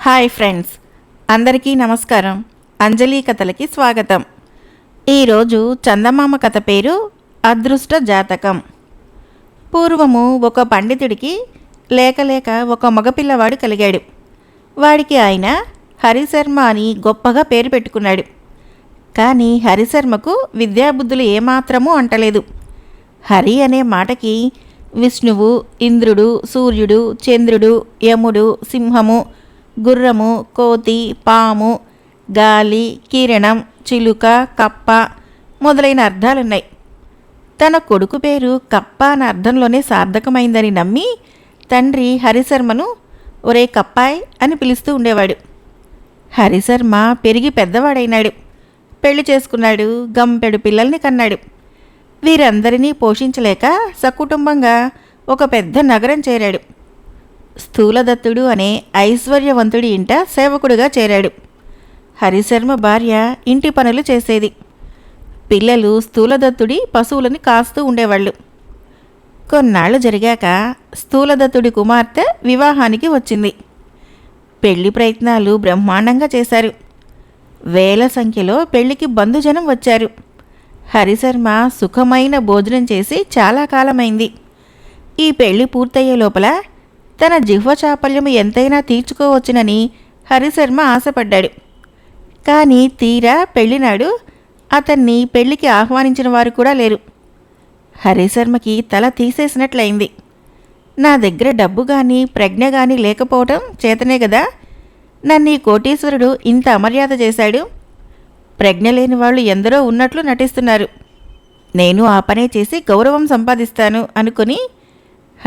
Hi friends అందరికీ నమస్కారం. అంజలి కథలకి స్వాగతం. ఈరోజు చందమామ కథ పేరు అదృష్ట జాతకం. పూర్వము ఒక పండితుడికి లేక లేక ఒక మగపిల్లవాడు కలిగాడు. వాడికి ఆయన హరిశర్మ అని గొప్పగా పేరు పెట్టుకున్నాడు. కానీ హరిశర్మకు విద్యాబుద్ధులు ఏమాత్రమూ అంటలేదు. హరి అనే మాటకి విష్ణువు ఇంద్రుడు సూర్యుడు చంద్రుడు యముడు సింహము గుర్రము కోతి పాము గాలి కిరణం చిలుక కప్ప మొదలైన అర్థాలున్నాయి. తన కొడుకు పేరు కప్ప అన్న అర్థంలోనే సార్థకమైందని నమ్మి తండ్రి హరిశర్మను ఒరే కప్పాయ్ అని పిలుస్తూ ఉండేవాడు. హరిశర్మ పెరిగి పెద్దవాడైనాడు. పెళ్ళి చేసుకున్నాడు గంపెడు పిల్లల్ని కన్నాడు. వీరందరినీ పోషించలేక సకుటుంబంగా ఒక పెద్ద నగరం చేరాడు. స్థూలదత్తుడు అనే ఐశ్వర్యవంతుడి ఇంట సేవకుడుగా చేరాడు. హరిశర్మ భార్య ఇంటి పనులు చేసేది. పిల్లలు స్థూలదత్తుడి పశువులని కాస్తూ ఉండేవాళ్ళు. కొన్నాళ్ళు జరిగాక స్థూలదత్తుడి కుమార్తె వివాహానికి వచ్చింది. పెళ్ళి ప్రయత్నాలు బ్రహ్మాండంగా చేశారు. వేల సంఖ్యలో పెళ్ళికి బంధుజనం వచ్చారు. హరిశర్మ సుఖమైన భోజనం చేసి చాలా కాలమైంది. ఈ పెళ్ళి పూర్తయ్యే లోపల తన జిహ్వ చాపల్యం ఎంతైనా తీర్చుకోవచ్చునని హరిశర్మ ఆశపడ్డాడు. కానీ తీరా పెళ్ళినాడు అతన్ని పెళ్ళికి ఆహ్వానించిన వారు కూడా లేరు. హరిశర్మకి తల తీసేసినట్లయింది. నా దగ్గర డబ్బు కానీ ప్రజ్ఞ కానీ లేకపోవటం చేతనే కదా నన్ను ఈ కోటీశ్వరుడు ఇంత అమర్యాద చేశాడు. ప్రజ్ఞ లేని వాళ్ళు ఎందరో ఉన్నట్లు నటిస్తున్నారు. నేను ఆ పనే చేసి గౌరవం సంపాదిస్తాను అనుకుని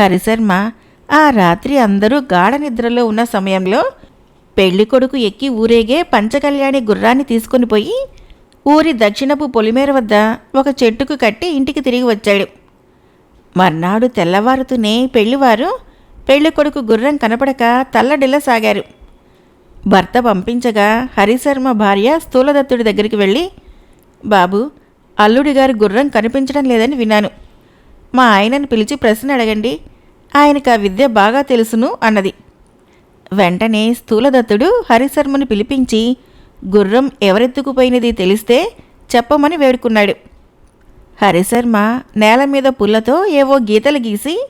హరిశర్మ ఆ రాత్రి అందరూ గాఢ నిద్రలో ఉన్న సమయంలో పెళ్ళి కొడుకు ఎక్కి ఊరేగే పంచకళ్యాణి గుర్రాన్ని తీసుకుని పోయి ఊరి దక్షిణపు పొలిమేర వద్ద ఒక చెట్టుకు కట్టి ఇంటికి తిరిగి వచ్చాడు. మర్నాడు తెల్లవారుతూనే పెళ్ళివారు పెళ్ళి కొడుకు గుర్రం కనపడక తల్లడిల్లసాగారు భర్త పంపించగా హరిశర్మ భార్య స్థూలదత్తుడి దగ్గరికి వెళ్ళి బాబు అల్లుడి గారి గుర్రం కనిపించడం లేదని విన్నాను. మా ఆయనను పిలిచి ప్రశ్న అడగండి. ఆయనకు ఆ విద్య బాగా తెలుసును అన్నది. వెంటనే స్థూలదత్తుడు హరిశర్మను పిలిపించి గుర్రం ఎవరెత్తుకుపోయినది తెలిస్తే చెప్పమని వేడుకున్నాడు. హరిశర్మ నేల మీద పుల్లతో ఏవో గీతలు గీసి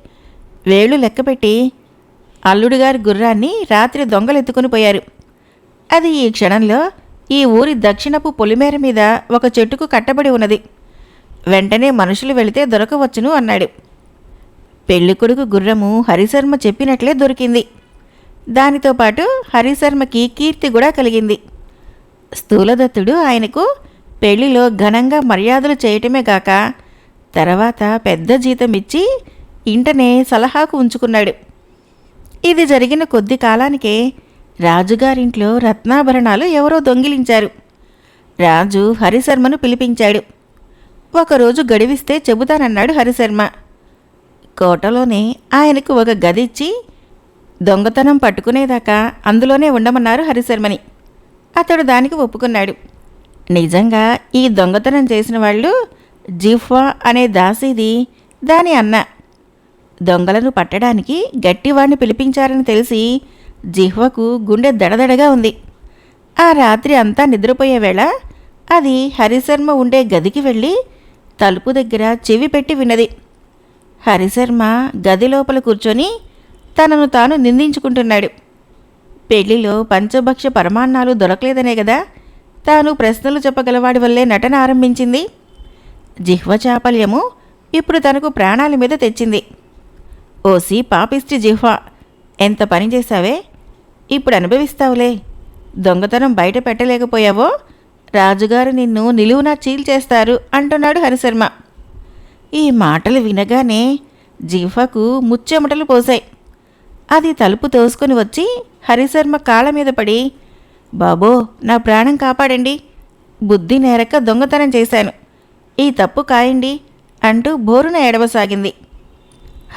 వేళ్ళు లెక్కపెట్టి అల్లుడుగారి గుర్రాన్ని రాత్రి దొంగలెత్తుకుని పోయారు. అది ఈ క్షణంలో ఈ ఊరి దక్షిణపు పొలిమేర మీద ఒక చెట్టుకు కట్టబడి ఉన్నది. వెంటనే మనుషులు వెళితే దొరకవచ్చును అన్నాడు. పెళ్ళికొడుకు గుర్రము హరిశర్మ చెప్పినట్లే దొరికింది. దానితో పాటు హరిశర్మకి కీర్తి కూడా కలిగింది. స్థూలదత్తుడు ఆయనకు పెళ్ళిలో ఘనంగా మర్యాదలు చేయటమే కాక తర్వాత పెద్ద జీతం ఇచ్చి ఇంటనే సలహాకు ఉంచుకున్నాడు. ఇది జరిగిన కొద్ది కాలానికే రాజుగారింట్లో రత్నాభరణాలు ఎవరో దొంగిలించారు. రాజు హరిశర్మను పిలిపించాడు. ఒకరోజు గడివిస్తే చెబుతానన్నాడు హరిశర్మ. కోటలోనే ఆయనకు ఒక గది ఇచ్చి దొంగతనం పట్టుకునేదాకా అందులోనే ఉండమన్నారు హరిశర్మని. అతడు దానికి ఒప్పుకున్నాడు. నిజంగా ఈ దొంగతనం చేసిన వాళ్ళు జిఫ్వా అనే దాసీది దాని అన్న. దొంగలను పట్టడానికి గట్టివాణ్ణి పిలిపించారని తెలిసి జిహ్వకు గుండె దడదడగా ఉంది. ఆ రాత్రి అంతా నిద్రపోయే వేళ అది హరిశర్మ ఉండే గదికి వెళ్ళి తలుపు దగ్గర చెవి పెట్టి విన్నది. హరిశర్మ గది లోపల కూర్చొని తనను తాను నిందించుకుంటున్నాడు. పెళ్ళిలో పంచభక్ష పరమాన్నాలు దొరకలేదనే కదా తాను ప్రశ్నలు చెప్పగలవాడి వల్లే నటన ఆరంభించింది. జిహ్వ చాపల్యము ఇప్పుడు తనకు ప్రాణాల మీద తెచ్చింది. ఓసి పాపిష్టి జిహ్వ ఎంత పని చేశావే? ఇప్పుడు అనుభవిస్తావులే. దొంగతనం బయట పెట్టలేకపోయావో? రాజుగారు నిన్ను నిలువునా చీల్చేస్తారు అంటున్నాడు హరిశర్మ. ఈ మాటలు వినగానే జీఫాకు ముచ్చెమటలు పోశాయి. అది తలుపు తోసుకొని వచ్చి హరిశర్మ కాళ్ళ మీద పడి బాబో నా ప్రాణం కాపాడండి. బుద్ధి నేరక దొంగతనం చేశాను. ఈ తప్పు కాయండి అంటూ బోరున ఏడవసాగింది.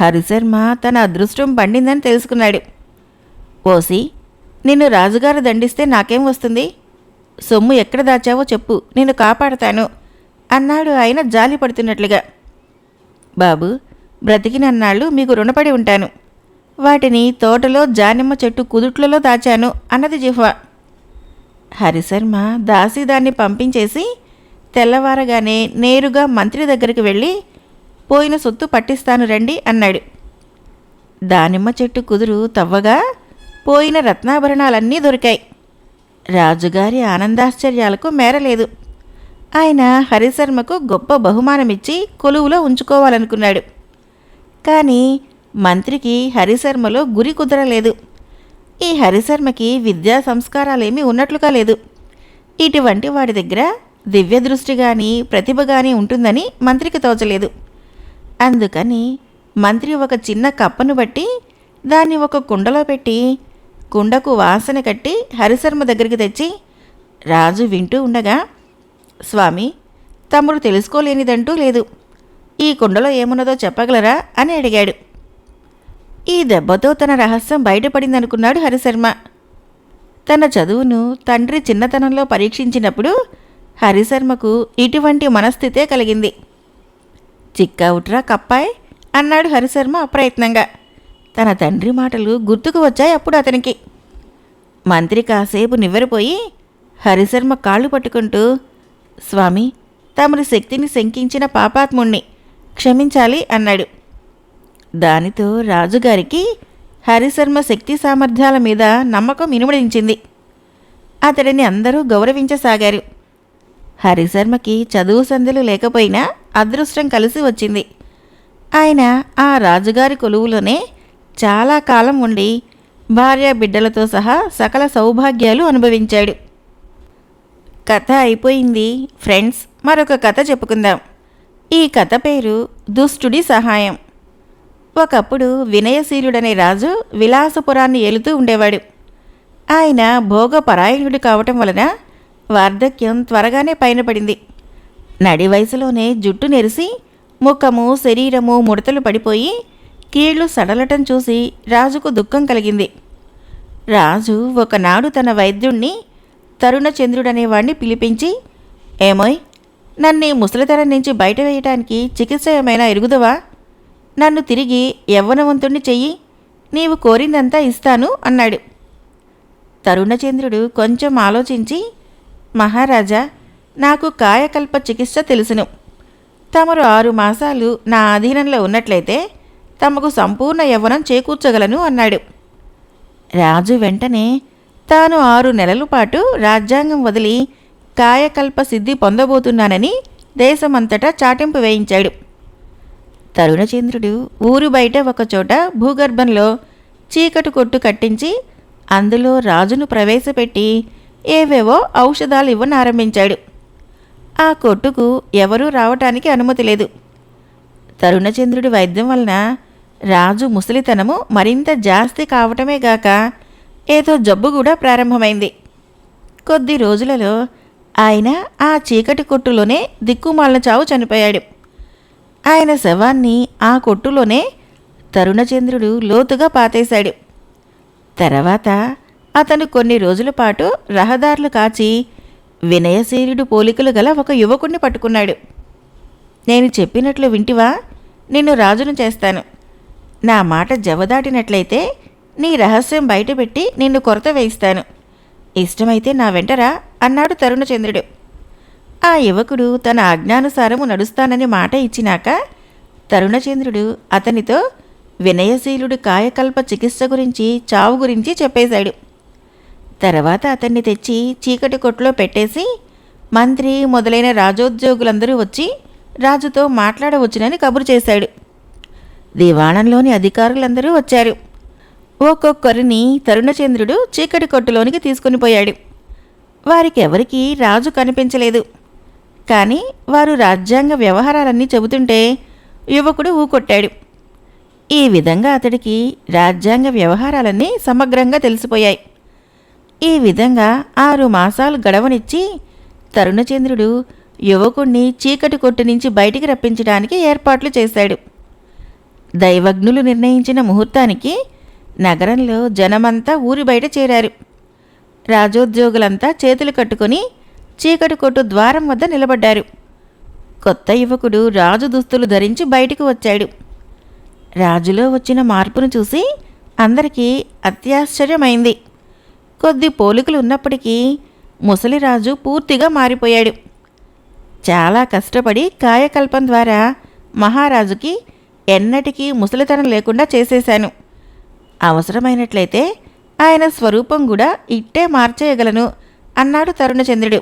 హరిశర్మ తన అదృష్టం పండిందని తెలుసుకున్నాడు. ఓసి నిన్ను రాజుగారు దండిస్తే నాకేం వస్తుంది? సొమ్ము ఎక్కడ దాచావో చెప్పు. నేను కాపాడతాను అన్నాడు ఆయన జాలి పడుతున్నట్లుగా బాబు బ్రతికినన్నాళ్ళు మీకు రుణపడి ఉంటాను. వాటిని తోటలో జానిమ్మ చెట్టు కుదుట్లలో దాచాను అన్నది జిహ్వా. హరిశర్మ దాసి దాన్ని పంపించేసి తెల్లవారగానే నేరుగా మంత్రి దగ్గరికి వెళ్ళి పోయిన సొత్తు పట్టిస్తాను రండి అన్నాడు. దానిమ్మ చెట్టు కుదురు తవ్వగా పోయిన రత్నాభరణాలన్నీ దొరికాయి. రాజుగారి ఆనందాశ్చర్యాలకు మేరలేదు. ఆయన హరిశర్మకు గొప్ప బహుమానమిచ్చి కొలువులో ఉంచుకోవాలనుకున్నాడు. కానీ మంత్రికి హరిశర్మలో గురి కుదరలేదు. ఈ హరిశర్మకి విద్యా సంస్కారాలేమీ ఉన్నట్లుగా లేదు. ఇటువంటి వాడి దగ్గర దివ్య దృష్టి కానీ ప్రతిభ కానీ ఉంటుందని మంత్రికి తోచలేదు. అందుకని మంత్రి ఒక చిన్న కప్పను బట్టి దాన్ని ఒక కుండలో పెట్టి కుండకు వాసన కట్టి హరిశర్మ దగ్గరికి తెచ్చి రాజు వింటూ ఉండగా స్వామి తమ్ముడు తెలుసుకోలేనిదంటూ లేదు. ఈ కుండలో ఏమున్నదో చెప్పగలరా? అని అడిగాడు. ఈ దెబ్బతో తన రహస్యం బయటపడిందనుకున్నాడు హరిశర్మ. తన చదువును తండ్రి చిన్నతనంలో పరీక్షించినప్పుడు హరిశర్మకు ఇటువంటి మనస్థితే కలిగింది. చిక్కవుట్రా కప్పాయ్ అన్నాడు హరిశర్మ అప్రయత్నంగా. తన తండ్రి మాటలు గుర్తుకు వచ్చాయి అప్పుడు అతనికి. మంత్రి కాసేపు నివ్వెరపోయి హరిశర్మ కాళ్ళు పట్టుకుంటూ స్వామి తమరి శక్తిని శంకించిన పాపాత్ముణ్ణి క్షమించాలి అన్నాడు. దానితో రాజుగారికి హరిశర్మ శక్తి సామర్థ్యాల మీద నమ్మకం ఇనుమడించింది. అతడిని అందరూ గౌరవించసాగారు. హరిశర్మకి చదువు సందులు లేకపోయినా అదృష్టం కలిసి వచ్చింది. ఆయన ఆ రాజుగారి కొలువులోనే చాలా కాలం ఉండి భార్య బిడ్డలతో సహా సకల సౌభాగ్యాలు అనుభవించాడు. కథ అయిపోయింది. ఫ్రెండ్స్ మరొక కథ చెప్పుకుందాం. ఈ కథ పేరు దుష్టుడి సహాయం. ఒకప్పుడు వినయశీలుడనే రాజు విలాసపురాన్ని ఏలుతూ ఉండేవాడు. ఆయన భోగపరాయణుడు కావటం వలన వార్ధక్యం త్వరగానే పైన పడింది నడి వయసులోనే జుట్టు నెరిసి ముఖము శరీరము ముడతలు పడిపోయి కీళ్ళు సడలటం చూసి రాజుకు దుఃఖం కలిగింది. రాజు ఒకనాడు తన వైద్యుణ్ణి తరుణచంద్రుడనేవాణ్ణి పిలిపించి ఏమోయ్ నన్ను ముసలితనం నుంచి బయట వేయటానికి చికిత్స ఏమైనా ఎరుగుదవా? నన్ను తిరిగి యవ్వనవంతుణ్ణి చెయ్యి నీవు కోరిందంతా ఇస్తాను అన్నాడు. తరుణచంద్రుడు కొంచెం ఆలోచించి మహారాజా నాకు కాయకల్ప చికిత్స తెలుసును. తమరు ఆరు మాసాలు నా అధీనంలో ఉన్నట్లయితే తమకు సంపూర్ణ యవ్వనం చేకూర్చగలను అన్నాడు. రాజు వెంటనే తాను ఆరు నెలల పాటు రాజ్యాంగం వదిలి కాయకల్ప సిద్ధి పొందబోతున్నానని దేశమంతటా చాటింపు వేయించాడు. తరుణచంద్రుడు ఊరు బయట ఒకచోట భూగర్భంలో చీకటి కొట్టు కట్టించి అందులో రాజును ప్రవేశపెట్టి ఏవేవో ఔషధాలు ఇవ్వనారంభించాడు ఆ కొట్టుకు ఎవరూ రావటానికి అనుమతి లేదు. తరుణచంద్రుడి వైద్యం వలన రాజు ముసలితనము మరింత జాస్తి కావటమే గాక ఏదో జబ్బు కూడా ప్రారంభమైంది. కొద్ది రోజులలో ఆయన ఆ చీకటి కొట్టులోనే దిక్కుమాలిన చావు చనిపోయాడు. ఆయన శవాన్ని ఆ కొట్టులోనే తరుణచంద్రుడు లోతుగా పాతేశాడు. తర్వాత అతను కొన్ని రోజుల పాటు రహదారులు కాచి వినయశీరుడు పోలికలు గల ఒక యువకుణ్ణి పట్టుకున్నాడు. నేను చెప్పినట్లు వింటివా? నిన్ను రాజును చేస్తాను. నా మాట జవదాటినట్లయితే నీ రహస్యం బయటపెట్టి నిన్ను కొరత వేయిస్తాను. ఇష్టమైతే నా వెంటరా అన్నాడు తరుణచంద్రుడు. ఆ యువకుడు తన ఆజ్ఞానుసారము నడుస్తానని మాట ఇచ్చినాక తరుణచంద్రుడు అతనితో వినయశీలుడు కాయకల్ప చికిత్స గురించి చావు గురించి చెప్పేశాడు. తర్వాత అతన్ని తెచ్చి చీకటి కొట్లో పెట్టేసి మంత్రి మొదలైన రాజోద్యోగులందరూ వచ్చి రాజుతో మాట్లాడవచ్చునని కబురు చేశాడు. దివాణంలోని అధికారులందరూ వచ్చారు. ఒక్కొక్కరిని తరుణచంద్రుడు చీకటి కొట్టులోనికి తీసుకుని పోయాడు. వారికెవరికీ రాజు కనిపించలేదు. కానీ వారు రాజ్యాంగ వ్యవహారాలన్నీ చెబుతుంటే యువకుడు ఊకొట్టాడు. ఈ విధంగా అతడికి రాజ్యాంగ వ్యవహారాలన్నీ సమగ్రంగా తెలిసిపోయాయి. ఈ విధంగా ఆరు మాసాలు గడవనిచ్చి తరుణచంద్రుడు యువకుణ్ణి చీకటి కొట్టు నుంచి బయటికి రప్పించడానికి ఏర్పాట్లు చేశాడు. దైవజ్ఞులు నిర్ణయించిన ముహూర్తానికి నగరంలో జనమంతా ఊరి బయట చేరారు. రాజోద్యోగులంతా చేతులు కట్టుకొని చీకటి కొట్టు ద్వారం వద్ద నిలబడ్డారు. కొత్త యువకుడు రాజు దుస్తులు ధరించి బయటకు వచ్చాడు. రాజులో వచ్చిన మార్పును చూసి అందరికీ అత్యాశ్చర్యమైంది. కొద్ది పోలికలు ఉన్నప్పటికీ ముసలిరాజు పూర్తిగా మారిపోయాడు. చాలా కష్టపడి కాయకల్పం ద్వారా మహారాజుకి ఎన్నటికీ ముసలితనం లేకుండా చేసేశాను. అవసరమైనట్లయితే ఆయన స్వరూపం కూడా ఇట్టే మార్చేయగలను అన్నాడు తరుణచంద్రుడు.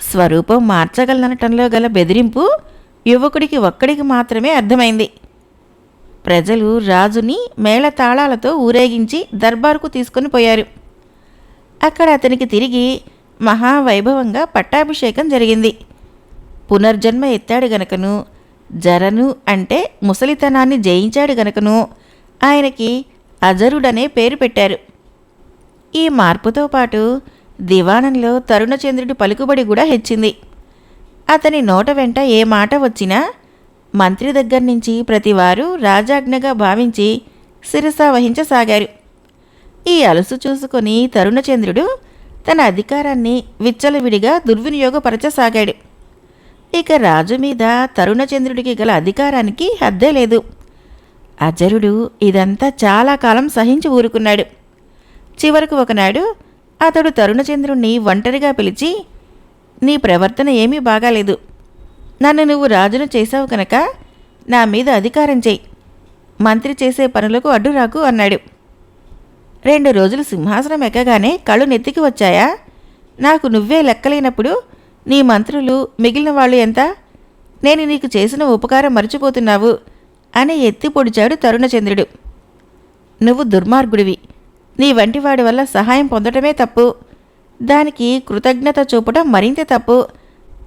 స్వరూపం మార్చగలనటంలో గల బెదిరింపు యువకుడికి ఒక్కడికి మాత్రమే అర్థమైంది. ప్రజలు రాజుని మేళతాళాలతో ఊరేగించి దర్బారుకు తీసుకొని పోయారు. అక్కడ అతనికి తిరిగి మహావైభవంగా పట్టాభిషేకం జరిగింది. పునర్జన్మ ఎత్తాడు గనకను జరను అంటే ముసలితనాన్ని జయించాడు గనకను ఆయనకి అజరుడనే పేరు పెట్టారు. ఈ మార్పుతో పాటు దివాణంలో తరుణచంద్రుడి పలుకుబడి కూడా హెచ్చింది. అతని నోట వెంట ఏ మాట వచ్చినా మంత్రి దగ్గర నుంచి ప్రతివారు రాజాజ్ఞగా భావించి శిరస వహించసాగారు. ఈ అలసు చూసుకొని తరుణచంద్రుడు తన అధికారాన్ని విచ్చలవిడిగా దుర్వినియోగపరచసాగాడు. ఇక రాజు మీద తరుణచంద్రుడికి గల అధికారానికి హద్దే లేదు. అజరుడు ఇదంతా చాలా కాలం సహించి ఊరుకున్నాడు. చివరకు ఒకనాడు అతడు తరుణచంద్రుణ్ణి ఒంటరిగా పిలిచి నీ ప్రవర్తన ఏమీ బాగాలేదు. నన్ను నువ్వు రాజును చేశావు కనుక నా మీద అధికారం చేయి. మంత్రి చేసే పనులకు అడ్డు రాకు అన్నాడు. రెండు రోజులు సింహాసనం ఎక్కగానే కళ్ళు నెత్తికి వచ్చాయా? నాకు నువ్వే లెక్కలేనప్పుడు నీ మంత్రులు మిగిలిన వాళ్ళు ఎంత? నేను నీకు చేసిన ఉపకారం మర్చిపోతున్నావు. అని ఎత్తి పొడిచాడు తరుణచంద్రుడు. నువ్వు దుర్మార్గుడివి. నీ వంటి వాడి వల్ల సహాయం పొందటమే తప్పు. దానికి కృతజ్ఞత చూపడం మరింత తప్పు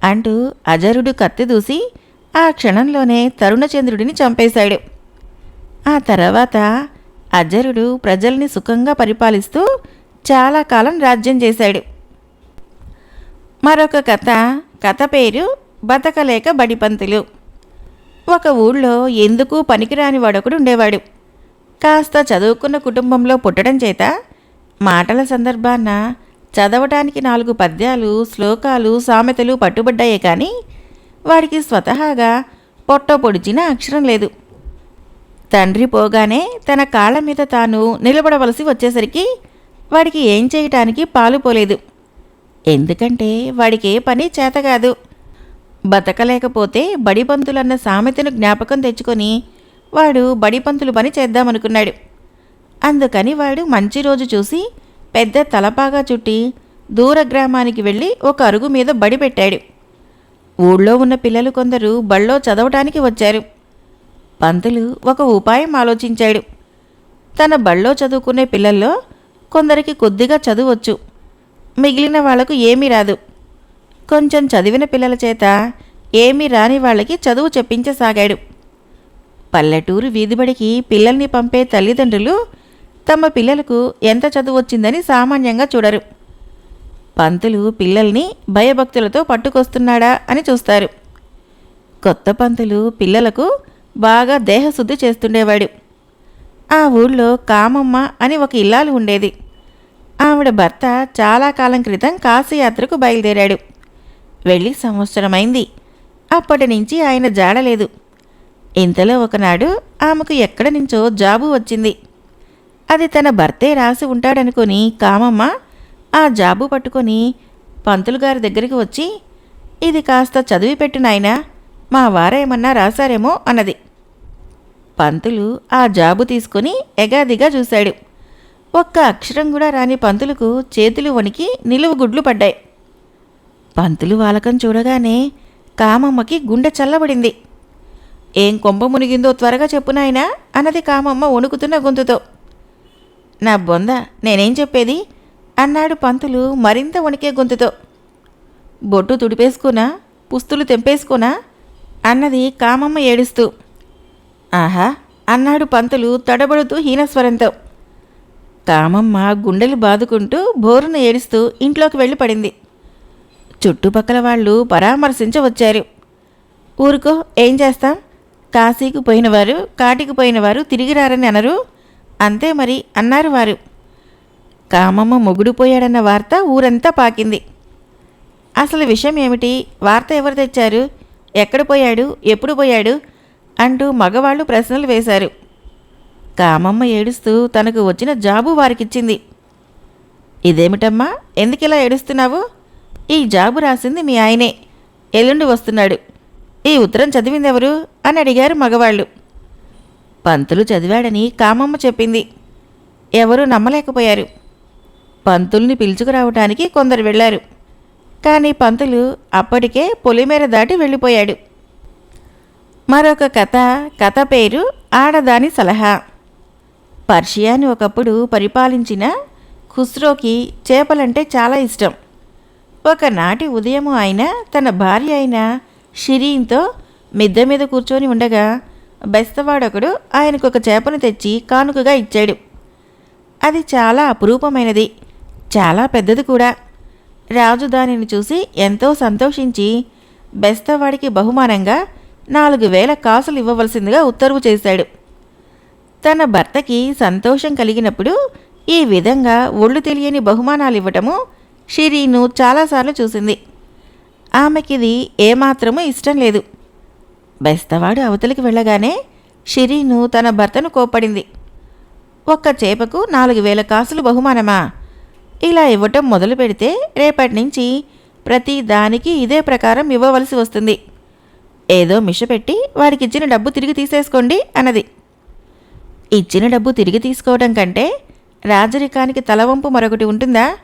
అంటూ అజరుడు కత్తి దూసి ఆ క్షణంలోనే తరుణచంద్రుడిని చంపేశాడు. ఆ తర్వాత అజరుడు ప్రజల్ని సుఖంగా పరిపాలిస్తూ చాలా కాలం రాజ్యం చేశాడు. మరొక కథ కథ పేరు బతకలేక బడిపంతులు. ఒక ఊళ్ళో ఎందుకు పనికిరాని వాడొకడు ఉండేవాడు. కాస్త చదువుకున్న కుటుంబంలో పుట్టడం చేత మాటల సందర్భాన చదవటానికి నాలుగు పద్యాలు శ్లోకాలు సామెతలు పట్టుబడ్డాయే కానీ వాడికి స్వతహాగా పొట్ట పొడిచిన అక్షరం లేదు. తండ్రి పోగానే తన కాళ్ళ మీద తాను నిలబడవలసి వచ్చేసరికి వాడికి ఏం చేయటానికి పాలు పోలేదు. ఎందుకంటే వాడికి ఏ పని చేత కాదు. బతకలేకపోతే బడిపంతులన్న సామెతను జ్ఞాపకం తెచ్చుకొని వాడు బడిపంతులు పని చేద్దామనుకున్నాడు. అందుకని వాడు మంచి రోజు చూసి పెద్ద తలపాగా చుట్టి దూర గ్రామానికి వెళ్ళి ఒక అరుగు మీద బడి పెట్టాడు. ఊళ్ళో ఉన్న పిల్లలు కొందరు బళ్ళో చదవటానికి వచ్చారు. పంతులు ఒక ఉపాయం ఆలోచించాడు. తన బళ్ళో చదువుకునే పిల్లల్లో కొందరికి కొద్దిగా చదువచ్చు మిగిలిన వాళ్ళకు ఏమీ రాదు. కొంచెం చదివిన పిల్లల చేత ఏమీ రాని వాళ్ళకి చదువు చెప్పించసాగాడు. పల్లెటూరు వీధిబడికి పిల్లల్ని పంపే తల్లిదండ్రులు తమ పిల్లలకు ఎంత చదువు వచ్చిందని సామాన్యంగా చూడరు. పంతులు పిల్లల్ని భయభక్తులతో పట్టుకొస్తున్నాడా అని చూస్తారు. కొత్త పంతులు పిల్లలకు బాగా దేహశుద్ధి చేస్తుండేవాడు. ఆ ఊళ్ళో కామమ్మ అని ఒక ఇల్లాలు ఉండేది. ఆవిడ భర్త చాలా కాలం క్రితం కాశీయాత్రకు బయలుదేరాడు. వెళ్ళి సంవత్సరమైంది. అప్పటి నుంచి ఆయన జాడలేదు. ఇంతలో ఒకనాడు ఆమెకు ఎక్కడి నుంచో జాబు వచ్చింది. అది తన భర్తే రాసి ఉంటాడనుకొని కామమ్మ ఆ జాబు పట్టుకొని పంతులు గారి దగ్గరికి వచ్చి ఇది కాస్త చదివి పెట్టు నాయనా మా వారేమన్నా రాశారేమో అన్నది. పంతులు ఆ జాబు తీసుకొని ఎగాదిగా చూశాడు. ఒక్క అక్షరం కూడా రాని పంతులకు చేతులు వణికి నిలువు గుడ్లు పడ్డాయి. పంతులు వాలకం చూడగానే కామమ్మకి గుండె చల్లబడింది. ఏం కొంప మునిగిందో త్వరగా చెప్పు నాయనా అన్నది కామమ్మ వణుకుతున్న గొంతుతో. నా బొంద నేనేం చెప్పేది? అన్నాడు పంతులు మరింత వణికే గొంతుతో. బొట్టు తుడిపేసుకున్నా పుస్తులు తెంపేసుకున్నా అన్నది కామమ్మ ఏడుస్తూ. ఆహా అన్నాడు పంతులు తడబడుతూ హీనస్వరంతో. కామమ్మ గుండెలు బాదుకుంటూ బోరును ఏడుస్తూ ఇంట్లోకి వెళ్ళి పడింది. చుట్టుపక్కల వాళ్ళు పరామర్శించవచ్చారు. ఊరుకో ఏం చేస్తాం? కాశీకి పోయినవారు కాటికి పోయినవారు తిరిగి రారని అనరు. అంతే మరి అన్నారు వారు. కామమ్మ మొగుడు పోయాడన్న వార్త ఊరంతా పాకింది. అసలు విషయం ఏమిటి? వార్త ఎవరు తెచ్చారు? ఎక్కడ పోయాడు? ఎప్పుడు పోయాడు? అంటూ మగవాళ్ళు ప్రశ్నలు వేశారు. కామమ్మ ఏడుస్తూ తనకు వచ్చిన జాబు వారికిచ్చింది. ఇదేమిటమ్మా? ఎందుకిలా ఏడుస్తున్నావు? ఈ జాబు రాసింది మీ ఆయనే. ఎల్లుండి వస్తున్నాడు. ఈ ఉత్తరం చదివిందెవరు? అని అడిగారు మగవాళ్ళు. పంతులు చదివాడని కామమ్మ చెప్పింది. ఎవరూ నమ్మలేకపోయారు. పంతుల్ని పిలుచుకురావటానికి కొందరు వెళ్ళారు. కానీ పంతులు అప్పటికే పొలిమేర దాటి వెళ్ళిపోయాడు. మరొక కథ కథ పేరు ఆడదాని సలహా. పర్షియాని ఒకప్పుడు పరిపాలించిన ఖుస్రోకి చేపలంటే చాలా ఇష్టం. ఒకనాటి ఉదయం ఆయన తన భార్య అయిన షిరీన్తో మిద్దె మీద కూర్చొని ఉండగా బెస్తవాడొకడు ఆయనకు ఒక చేపను తెచ్చి కానుకగా ఇచ్చాడు. అది చాలా అపురూపమైనది చాలా పెద్దది కూడా. రాజు దానిని చూసి ఎంతో సంతోషించి బెస్తవాడికి బహుమానంగా నాలుగు వేల కాసులు ఇవ్వవలసిందిగా ఉత్తర్వు చేశాడు. తన భర్తకి సంతోషం కలిగినప్పుడు ఈ విధంగా ఒళ్ళు తెలియని బహుమానాలు ఇవ్వటము షిరీను చాలాసార్లు చూసింది. ఆమెకిది ఏమాత్రమూ ఇష్టం లేదు. బెస్తవాడు అవతలికి వెళ్ళగానే షిరీను తన భర్తను కోప్పడింది. ఒక్క చేపకు నాలుగు వేల కాసులు బహుమానమా? ఇలా ఇవ్వటం మొదలు పెడితే రేపటి నుంచి ప్రతి దానికి ఇదే ప్రకారం ఇవ్వవలసి వస్తుంది. ఏదో మిషపెట్టి వాడికి ఇచ్చిన డబ్బు తిరిగి తీసేసుకోండి అన్నది. ఇచ్చిన డబ్బు తిరిగి తీసుకోవడం కంటే రాజరికానికి తలవంపు మరొకటి ఉంటుందా?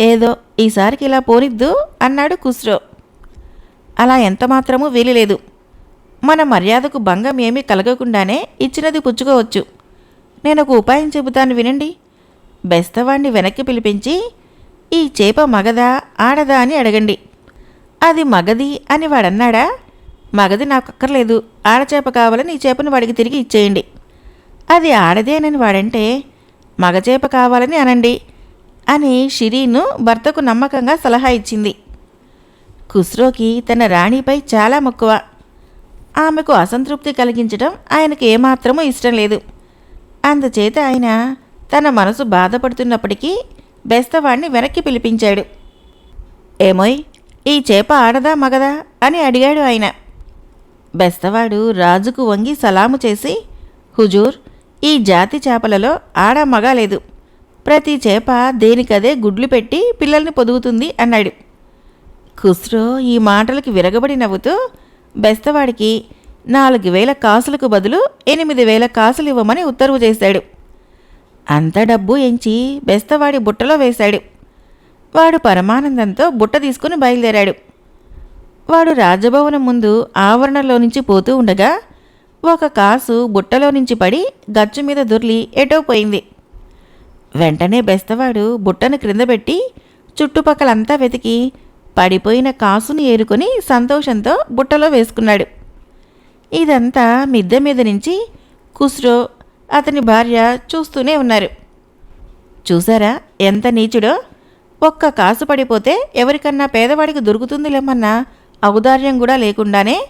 ఏదో ఈసారికి ఇలా పోనిద్దు అన్నాడు కుస్రో అలా ఎంత మాత్రమూ వీలులేదు. మన మర్యాదకు భంగం ఏమీ కలగకుండానే ఇచ్చినది పుచ్చుకోవచ్చు. నేను ఒక ఉపాయం చెబుతాను వినండి. బెస్తవాణ్ణి వెనక్కి పిలిపించి ఈ చేప మగదా ఆడదా అని అడగండి. అది మగది అని వాడన్నాడా? మగది నాకు అక్కర్లేదు ఆడచేప కావాలని ఈ చేపను వాడికి తిరిగి ఇచ్చేయండి. అది ఆడదేనని వాడంటే మగచేప కావాలని అనండి. అని షిరీను భర్తకు నమ్మకంగా సలహా ఇచ్చింది. ఖుస్రోకి తన రాణిపై చాలా మక్కువ. ఆమెకు అసంతృప్తి కలిగించడం ఆయనకు ఏమాత్రమూ ఇష్టం లేదు. అందుచేత ఆయన తన మనసు బాధపడుతున్నప్పటికీ బెస్తవాణ్ణి వెనక్కి పిలిపించాడు. ఏమోయ్ ఈ చేప ఆడదా మగదా? అని అడిగాడు ఆయన. బెస్తవాడు రాజుకు వంగి సలాము చేసి హుజూర్ ఈ జాతి చేపలలో ఆడ మగ లేదు. ప్రతి చేప దేనికదే గుడ్లు పెట్టి పిల్లల్ని పొదుగుతుంది అన్నాడు. ఖుస్రో ఈ మాటలకి విరగబడి నవ్వుతూ బెస్తవాడికి నాలుగు వేల కాసులకు బదులు ఎనిమిది వేల కాసులు ఇవ్వమని ఉత్తర్వు చేశాడు. అంత డబ్బు ఎంచి బెస్తవాడి బుట్టలో వేశాడు. వాడు పరమానందంతో బుట్ట తీసుకుని బయలుదేరాడు. వాడు రాజభవనం ముందు ఆవరణలో నుంచి పోతూ ఉండగా ఒక కాసు బుట్టలో నుంచి పడి గచ్చు మీద దొర్లి ఎటో పోయింది. వెంటనే బెస్తవాడు బుట్టను క్రింద పెట్టి చుట్టుపక్కలంతా వెతికి పడిపోయిన కాసుని ఏరుకొని సంతోషంతో బుట్టలో వేసుకున్నాడు. ఇదంతా మిద్దె మీద నుంచి కుస్రో అతని భార్య చూస్తూనే ఉన్నారు. చూసారా ఎంత నీచుడో? ఒక్క కాసు పడిపోతే ఎవరికన్నా పేదవాడికి దొరుకుతుందిలేమన్న ఔదార్యం కూడా లేకుండానే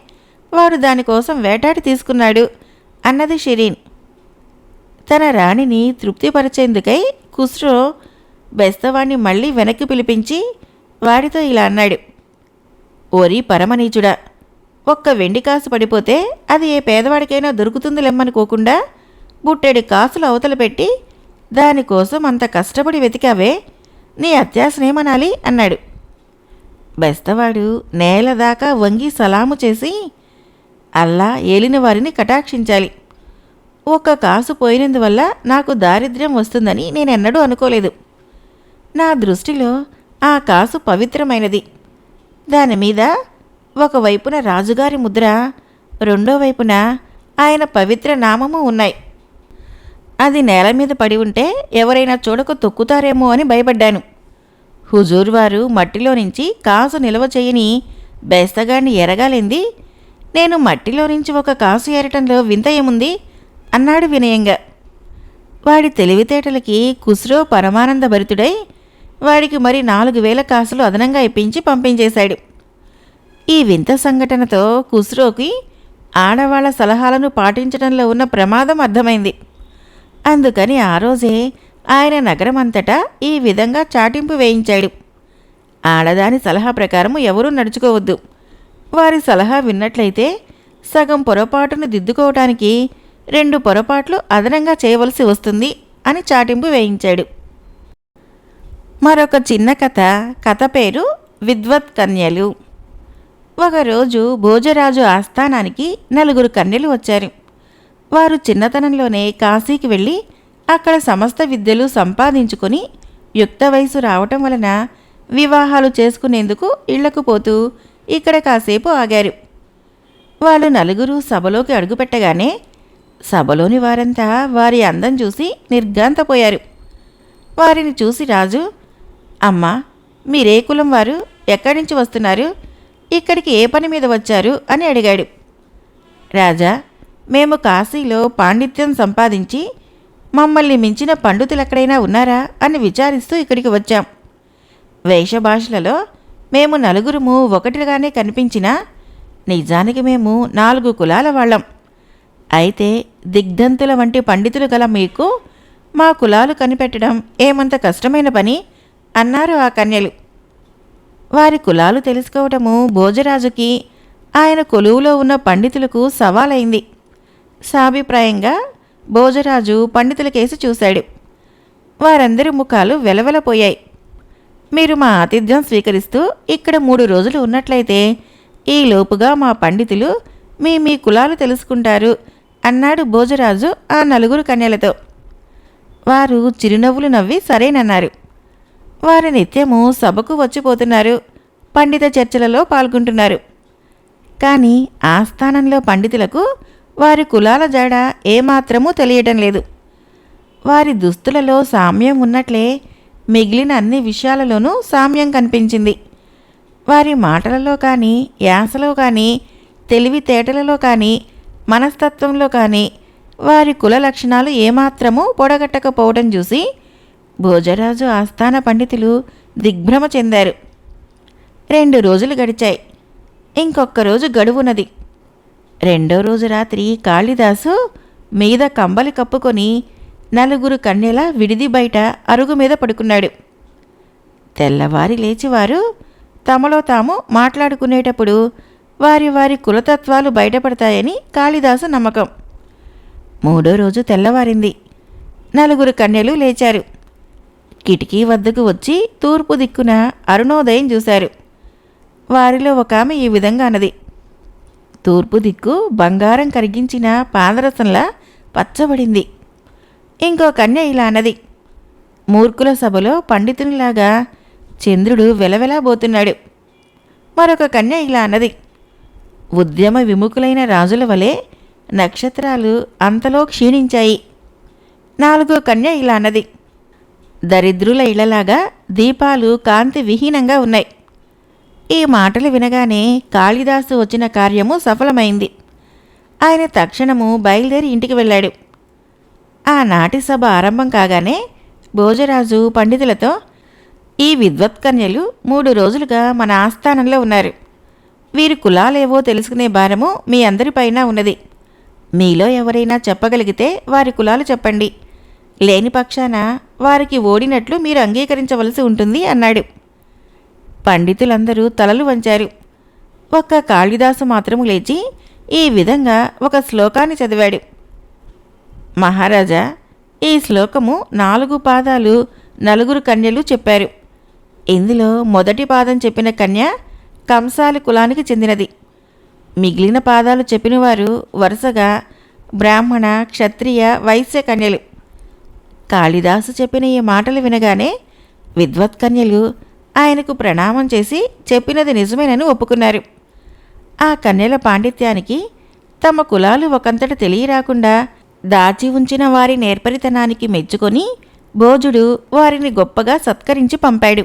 వాడు దానికోసం వేటాడి తీసుకున్నాడు అన్నది షిరీన్. తన రాణిని తృప్తిపరిచేందుకై కుస్రో బెస్తవాణ్ణి మళ్ళీ వెనక్కి పిలిపించి వాడితో ఇలా అన్నాడు. ఓరి పరమనీచుడా ఒక్క వెండి కాసు పడిపోతే అది ఏ పేదవాడికైనా దొరుకుతుంది లెమ్మనుకోకుండా బుట్టెడి కాసులు అవతల పెట్టి దానికోసం అంత కష్టపడి వెతికావే నీ అత్యాసనేమనాలి? అన్నాడు. బెస్తవాడు నేల దాకా వంగి సలాము చేసి అల్లా ఏలిన వారిని కటాక్షించాలి. ఒక్క కాసు పోయినందువల్ల నాకు దారిద్ర్యం వస్తుందని నేనెన్నడూ అనుకోలేదు. నా దృష్టిలో ఆ కాసు పవిత్రమైనది. దాని మీద ఒకవైపున రాజుగారి ముద్ర రెండో వైపున ఆయన పవిత్ర నామము ఉన్నాయి. అది నేల మీద పడి ఉంటే ఎవరైనా చూడక తొక్కుతారేమో అని భయపడ్డాను. హుజూర్ వారు మట్టిలో నుంచి కాసు నిల్వ చేయని బేస్తగాన్ని ఎరగాలింది. నేను మట్టిలో నుంచి ఒక కాసు ఏరటంలో వింత ఏముంది? అన్నాడు వినయంగా. వాడి తెలివితేటలకి కుస్రో పరమానంద భరితుడై వాడికి మరి నాలుగు వేల కాసులు అదనంగా ఇప్పించి పంపించేశాడు. ఈ వింత సంఘటనతో కుస్రోకి ఆడవాళ్ళ సలహాలను పాటించడంలో ఉన్న ప్రమాదం అర్థమైంది. అందుకని ఆ రోజే ఆయన నగరమంతటా ఈ విధంగా చాటింపు వేయించాడు. ఆడదాని సలహా ప్రకారం ఎవరూ నడుచుకోవద్దు. వారి సలహా విన్నట్లయితే సగం పొరపాటును దిద్దుకోవటానికి రెండు పొరపాట్లు అదనంగా చేయవలసి వస్తుంది అని చాటింపు వేయించాడు. మరొక చిన్న కథ కథ పేరు విద్వత్ కన్యలు. ఒకరోజు భోజరాజు ఆస్థానానికి నలుగురు కన్యలు వచ్చారు. వారు చిన్నతనంలోనే కాశీకి వెళ్ళి అక్కడ సమస్త విద్యలు సంపాదించుకొని యుక్త వయసు రావటం వలన వివాహాలు చేసుకునేందుకు ఇళ్ళకు పోతూ ఇక్కడ కాసేపు ఆగారు. వాళ్ళు నలుగురు సభలోకి అడుగుపెట్టగానే సభలోని వారంతా వారి అందం చూసి నిర్గాంతపోయారు వారిని చూసి రాజు అమ్మా మీరే కులం వారు? ఎక్కడి నుంచి వస్తున్నారు? ఇక్కడికి ఏ పని మీద వచ్చారు? అని అడిగాడు. రాజా మేము కాశీలో పాండిత్యం సంపాదించి మమ్మల్ని మించిన పండితులు ఎక్కడైనా ఉన్నారా? అని విచారిస్తూ ఇక్కడికి వచ్చాం. వేషభాషలలో మేము నలుగురుము ఒకటిగానే కనిపించినా నిజానికి మేము నాలుగు కులాల వాళ్ళం. అయితే దిగ్ధంతుల వంటి పండితులు గల మీకు మా కులాలు కనిపెట్టడం ఏమంత కష్టమైన పని? అన్నారు ఆ కన్యలు. వారి కులాలు తెలుసుకోవటము భోజరాజుకి ఆయన కొలువులో ఉన్న పండితులకు సవాలైంది. సాభిప్రాయంగా భోజరాజు పండితుల కేసు చూశాడు. వారందరి ముఖాలు వెలవెలపోయాయి. మీరు మా ఆతిథ్యం స్వీకరిస్తూ ఇక్కడ మూడు రోజులు ఉన్నట్లయితే ఈ లోపుగా మా పండితులు మీ మీ కులాలు తెలుసుకుంటారు. అన్నాడు భోజరాజు ఆ నలుగురు కన్యలతో. వారు చిరునవ్వులు నవ్వి సరేనన్నారు. వారు నిత్యము సభకు వచ్చిపోతున్నారు. పండిత చర్చలలో పాల్గొంటున్నారు. కానీ ఆస్థానంలో పండితులకు వారి కులాల జాడ ఏమాత్రమూ తెలియటం లేదు. వారి దుస్తులలో సామ్యం ఉన్నట్లే మిగిలిన అన్ని విషయాలలోనూ సామ్యం కనిపించింది. వారి మాటలలో కానీ యాసలో కానీ తెలివితేటలలో కానీ మనస్తత్వంలో కానీ వారి కుల లక్షణాలు ఏమాత్రమూ పొడగట్టకపోవడం చూసి భోజరాజు ఆస్థాన పండితులు దిగ్భ్రమ చెందారు. రెండు రోజులు గడిచాయి. ఇంకొక రోజు గడువున్నది. రెండో రోజు రాత్రి కాళిదాసు మీద కంబలి కప్పుకొని నలుగురు కన్నెల విడిది బయట అరుగు మీద పడుకున్నాడు. తెల్లవారి లేచివారు తమలో తాము మాట్లాడుకునేటప్పుడు వారి వారి కులతత్వాలు బయటపడతాయని కాళిదాసు నమ్మకం. మూడో రోజు తెల్లవారింది. నలుగురు కన్యలు లేచారు. కిటికీ వద్దకు వచ్చి తూర్పు దిక్కున అరుణోదయం చూశారు. వారిలో ఒక ఆమె ఈ విధంగా అన్నది. తూర్పు దిక్కు బంగారం కరిగించిన పాదరసంలా పచ్చబడింది. ఇంకో కన్య ఇలా అన్నది. మూర్ఖుల సభలో పండితునిలాగా చంద్రుడు వెలవెలాబోతున్నాడు మరొక కన్య ఇలా అన్నది. ఉద్యమ విముఖులైన రాజుల వలె నక్షత్రాలు అంతలో క్షీణించాయి. నాలుగో కన్య ఇలా అన్నది. దరిద్రుల ఇళ్ళలాగా దీపాలు కాంతి విహీనంగా ఉన్నాయి. ఈ మాటలు వినగానే కాళిదాసు వచ్చిన కార్యము సఫలమైంది. ఆయన తక్షణము బయలుదేరి ఇంటికి వెళ్ళాడు. ఆనాటి సభ ఆరంభం కాగానే భోజరాజు పండితులతో ఈ విద్వత్కన్యలు మూడు రోజులుగా మన ఆస్థానంలో ఉన్నారు. వీరి కులాలేవో తెలుసుకునే భారము మీ అందరిపైన ఉన్నది. మీలో ఎవరైనా చెప్పగలిగితే వారి కులాలు చెప్పండి. లేని పక్షాన వారికి ఓడినట్లు మీరు అంగీకరించవలసి ఉంటుంది అన్నాడు. పండితులందరూ తలలు వంచారు. ఒక్క కాళిదాసు మాత్రము లేచి ఈ విధంగా ఒక శ్లోకాన్ని చదివాడు. మహారాజా ఈ శ్లోకము నాలుగు పాదాలు నలుగురు కన్యలు చెప్పారు. ఇందులో మొదటి పాదం చెప్పిన కన్య కంసాలి కులానికి చెందినది. మిగిలిన పాదాలు చెప్పినవారు వరుసగా బ్రాహ్మణ క్షత్రియ వైశ్య కన్యలు. కాళిదాసు చెప్పిన ఈ మాటలు వినగానే విద్వత్కన్యలు ఆయనకు ప్రణామం చేసి చెప్పినది నిజమేనని ఒప్పుకున్నారు. ఆ కన్యల పాండిత్యానికి తమ కులాలు ఒకంతట తెలియరాకుండా దాచి ఉంచిన వారి నేర్పరితనానికి మెచ్చుకొని భోజుడు వారిని గొప్పగా సత్కరించి పంపాడు.